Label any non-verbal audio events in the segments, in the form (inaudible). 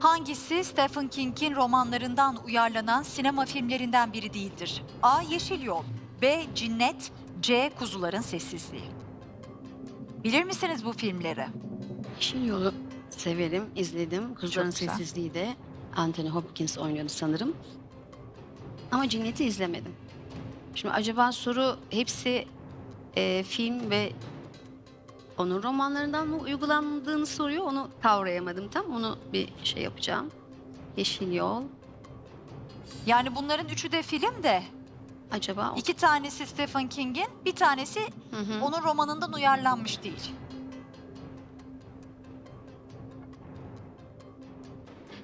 Hangisi Stephen King'in romanlarından uyarlanan sinema filmlerinden biri değildir? A. Yeşil Yol B. Cinnet C. Kuzuların Sessizliği Bilir misiniz bu filmleri? Yeşil Yol'u severim, izledim. Kuzuların güzel. Sessizliği de Anthony Hopkins oynuyordu sanırım. Ama Cinnet'i izlemedim. Şimdi acaba soru hepsi e, film ve onun romanlarından mı uygulandığını soruyor. Onu kavrayamadım tam. Onu bir şey yapacağım. Yeşil Yol. Yani bunların üçü de film de Acaba o- iki tanesi Stephen King'in bir tanesi Hı hı. onun romanından uyarlanmış değil.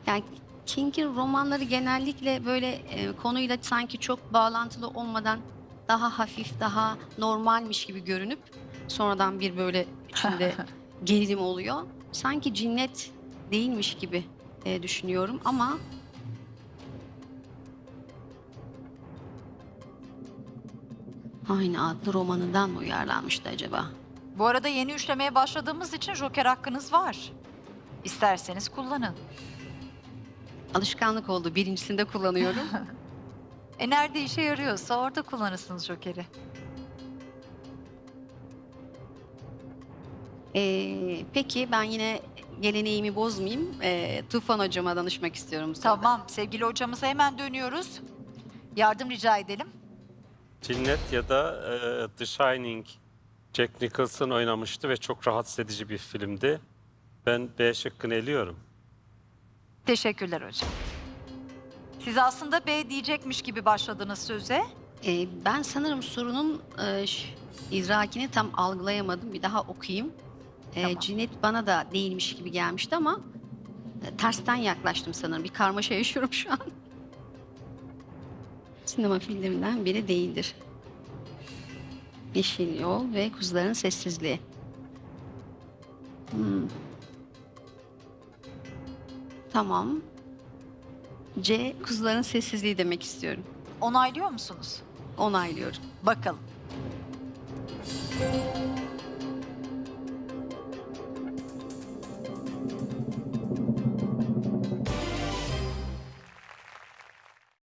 Yani King'in romanları genellikle böyle e, konuyla sanki çok bağlantılı olmadan daha hafif, daha normalmiş gibi görünüp sonradan bir böyle içinde (laughs) gerilim oluyor. Sanki cinnet değilmiş gibi e, düşünüyorum ama aynı adlı romanından mı uyarlanmıştı acaba? Bu arada yeni üçlemeye başladığımız için joker hakkınız var. İsterseniz kullanın. Alışkanlık oldu. Birincisinde kullanıyorum. (laughs) E nerede işe yarıyorsa orada kullanırsınız jokeri. Ee, peki ben yine geleneğimi bozmayayım. Ee, Tufan hocama danışmak istiyorum bu sırada. Tamam sevgili hocamıza hemen dönüyoruz. Yardım rica edelim. Cinnet ya da e, The Shining Jack Nicholson oynamıştı ve çok rahatsız edici bir filmdi. Ben B şıkkını eliyorum. Teşekkürler hocam. Siz aslında B diyecekmiş gibi başladınız söze. Ee, ben sanırım sorunun e, ş- idrakini tam algılayamadım. Bir daha okuyayım. Ee, Tamam. Cinnet bana da değilmiş gibi gelmişti ama e, tersten yaklaştım sanırım. Bir karmaşa yaşıyorum şu an. (laughs) Sinema filmlerinden biri değildir. Yeşil Yol ve Kuzuların Sessizliği. Hmm. Tamam. C. Kuzuların Sessizliği demek istiyorum. Onaylıyor musunuz? Onaylıyorum. Bakalım.